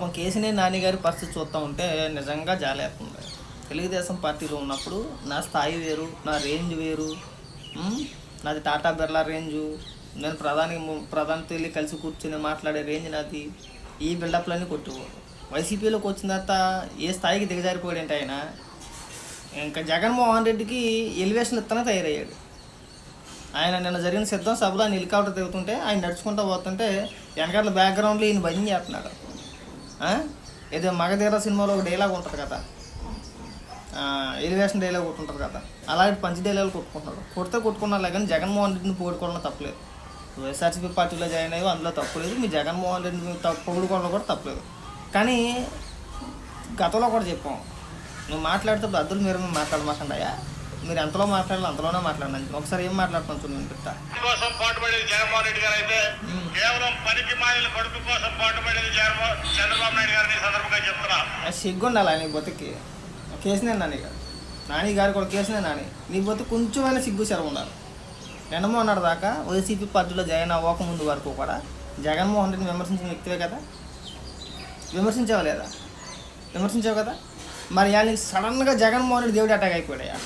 పాపం కేసీనే నాన్నగారి పరిస్థితి చూస్తూ ఉంటే నిజంగా జాలేస్తుంది. తెలుగుదేశం పార్టీలో ఉన్నప్పుడు నా స్థాయి వేరు నా రేంజ్ వేరు నాది టాటా బిర్లా రేంజు నేను ప్రధాని ప్రధానితో వెళ్ళి కలిసి కూర్చొని మాట్లాడే రేంజ్ నాది. ఈ బిల్డప్లన్నీ కొట్టుకోడు వైసీపీలోకి వచ్చిన తర్వాత ఏ స్థాయికి దిగజారిపోయాడంటే ఆయన ఇంకా జగన్మోహన్ రెడ్డికి ఎలివేషన్ ఇత్తనే తయారయ్యాడు. ఆయన నిన్న జరిగిన సిద్ధం సభలో ఆయన హెలికాప్టర్ తిరుగుతుంటే ఆయన నడుచుకుంటూ పోతుంటే వెనకాల బ్యాక్గ్రౌండ్లో ఈయన భయం చేస్తున్నాడు. ఏదో మగధీర సినిమాలో ఒక డైలాగ్ ఉంటుంది కదా. ఎలివేషన్ డైలాగ్ ఒకటి ఉంటుంది కదా. అలాంటి పంచి డైలాగ్ కొట్టుకుంటున్నాడు. కొడితే కొట్టుకున్నా కానీ జగన్మోహన్ రెడ్డిని పొగుడుకోవడం తప్పలేదు వైఎస్ఆర్సీపీ పార్టీలో జాయిన్ అయ్యి అందులో తప్పలేదు మీ జగన్మోహన్ రెడ్డిని తప్పు పొగుడుకోవడం కూడా తప్పలేదు కానీ గతంలో కూడా చెప్పాం. నువ్వు మాట్లాడితే అద్దులు మీరు మాట్లాడమాకండి అయ్యా. మీరు ఎంతలో మాట్లాడాలి అంతలోనే మాట్లాడండి. ఒకసారి ఏం మాట్లాడుతున్నాను చూడండి వినిపిస్తా కోసం పాటుపడేది జగన్మోహన్ రెడ్డి గారు అయితే కేవలం పనికి మాలిన కొడుకు కోసం పాటుపడేది జగన్మోహన్ చంద్రబాబు నాయుడు గారిని సందర్భంగా చెప్తున్నా. అది సిగ్గు ఉండాలి నీ బతికి కేసునే నాని గారు. నాని గారు కూడా కేసునే నాని నీ బతుకు కొంచెమైనా సిగ్గు సెలవు ఉండాలి. నిన్నమోన్నాడు దాకా వైసీపీ పార్టీలో జాయిన్ అవ్వక ముందు వరకు కూడా జగన్మోహన్ రెడ్డిని విమర్శించిన వ్యక్తివే కదా? విమర్శించావు లేదా? విమర్శించావు కదా? మరి ఇవాళ సడన్గా జగన్మోహన్ రెడ్డి దేవుడు అటాక్ అయిపోయాడయా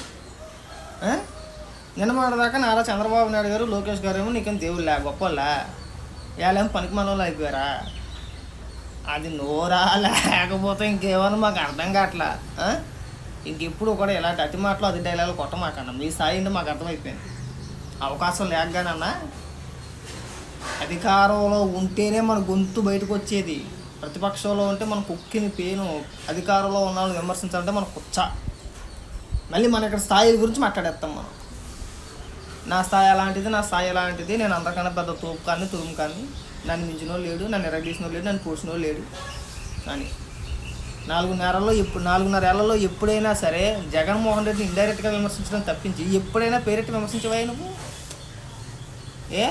నిన్నమోన్నాడు దాకా నారా చంద్రబాబు నాయుడు గారు లోకేష్ గారు ఏమో నీకేం దేవుళ్ళా గొప్పలా ఇవాళేమో పనికి మనోళ్ళు అయిపోయారా? అది నోరా లేకపోతే ఇంకేమన్నా మాకు అర్థం కావట్లా? ఇంకెప్పుడు కూడా ఇలాంటి అతి మాటలు అది డైలాగులు కొట్టమాకన్నా మీ స్థాయి అంటే మాకు అర్థమైపోయింది. అవకాశం లేకగానన్నా అధికారంలో ఉంటేనే మన గొంతు బయటకు వచ్చేది. ప్రతిపక్షంలో ఉంటే మన కుక్కిని పేను. అధికారంలో ఉన్న వాళ్ళని విమర్శించాలంటే మన కుచ్చ. మళ్ళీ మన ఇక్కడ స్థాయిల గురించి మాట్లాడేస్తాం మనం. నా స్థాయి అలాంటిది నా స్థాయి అలాంటిది నేను అందరికన్నా పెద్ద తోపు కానీ తూము కానీ నన్ను మించినో లేడు నన్ను ఎరగదీసినో లేడు నన్ను పూసినో లేడు అని. నాలుగున్నరలో ఎప్పుడు నాలుగున్నర ఏళ్ళలో ఎప్పుడైనా సరే జగన్మోహన్ రెడ్డిని ఇండైరెక్ట్గా విమర్శించడం తప్పించి ఎప్పుడైనా పేరెట్టి విమర్శించవా నువ్వు? ఏ?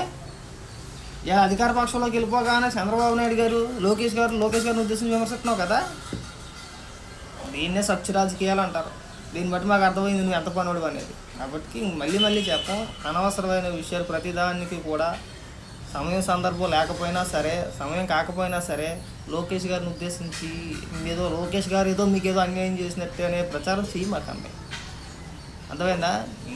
ఇలా అధికార పక్షంలోకి వెళ్ళిపోగానే చంద్రబాబు నాయుడు గారు లోకేష్ గారు లోకేష్ గారిని ఉద్దేశించి విమర్శిస్తున్నావు కదా? దీన్నే సత్య రాజకీయాలు అంటారు. దీన్ని బట్టి మాకు అర్థమైంది నువ్వు ఎంత పనుడు అనేది. కాబట్టి మళ్ళీ మళ్ళీ చెప్పం అనవసరమైన విషయాలు ప్రతిదానికి కూడా సమయం సందర్భం లేకపోయినా సరే సమయం కాకపోయినా సరే లోకేష్ గారిని ఉద్దేశించి ఏదో లోకేష్ గారు ఏదో మీకు ఏదో అన్యాయం చేసినట్టు అనే ప్రచారం చేయమాకండి అర్థమైందా?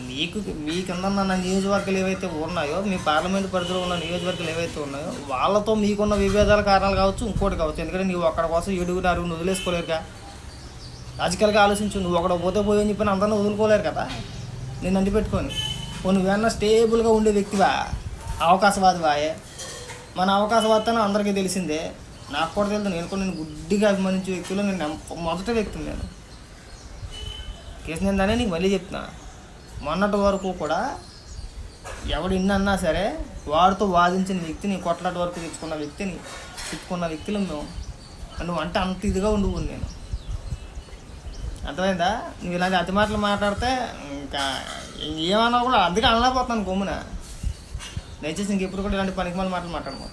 మీకు మీ కింద నా నియోజకవర్గాలు ఏవైతే ఉన్నాయో మీ పార్లమెంట్ పరిధిలో ఉన్న నియోజకవర్గాలు ఏవైతే ఉన్నాయో వాళ్ళతో మీకున్న విభేదాల కారణాలు కావచ్చు ఇంకోటి కావచ్చు. ఎందుకంటే నువ్వు ఒక్కడ కోసం ఏడుగురు అరుగురు వదిలేసుకోలేరుగా. లాజికల్గా ఆలోచించు నువ్వు ఒకడ పోతే పోయి అని చెప్పిన అందరిని వదులుకోలేరు కదా. నేను అంటి పెట్టుకొని నువ్వేమన్నా స్టేబుల్గా ఉండే వ్యక్తివా? అవకాశవాదివాయే మన అవకాశవాదితనం అందరికీ తెలిసిందే. నాకు కూడా తెలుసు నేను కూడా నేను గుడ్డిగా అభిమానించే వ్యక్తులు నేను మొదటి వ్యక్తిని నేను. కేసు నిందానే నీకు మళ్ళీ చెప్తున్నా. మొన్నటి వరకు కూడా ఎవడు ఇన్నన్నా సరే వాడితో వాదించిన వ్యక్తిని కొట్లాట వరకు తెచ్చుకున్న వ్యక్తిని తెచ్చుకున్న వ్యక్తులు మేము. నువ్వు అంటే అంత ఇదిగా ఉండిపోను నేను. అర్థమైందా? నువ్వు ఇలాంటి అతి మాటలు మాట్లాడితే ఇంకా ఏమన్నా కూడా అందుకే అనలేకపోతున్నాను కొమ్మున. దయచేసి ఇంకెప్పుడు కూడా ఇలాంటి పనికి మాటలు మాట్లాడము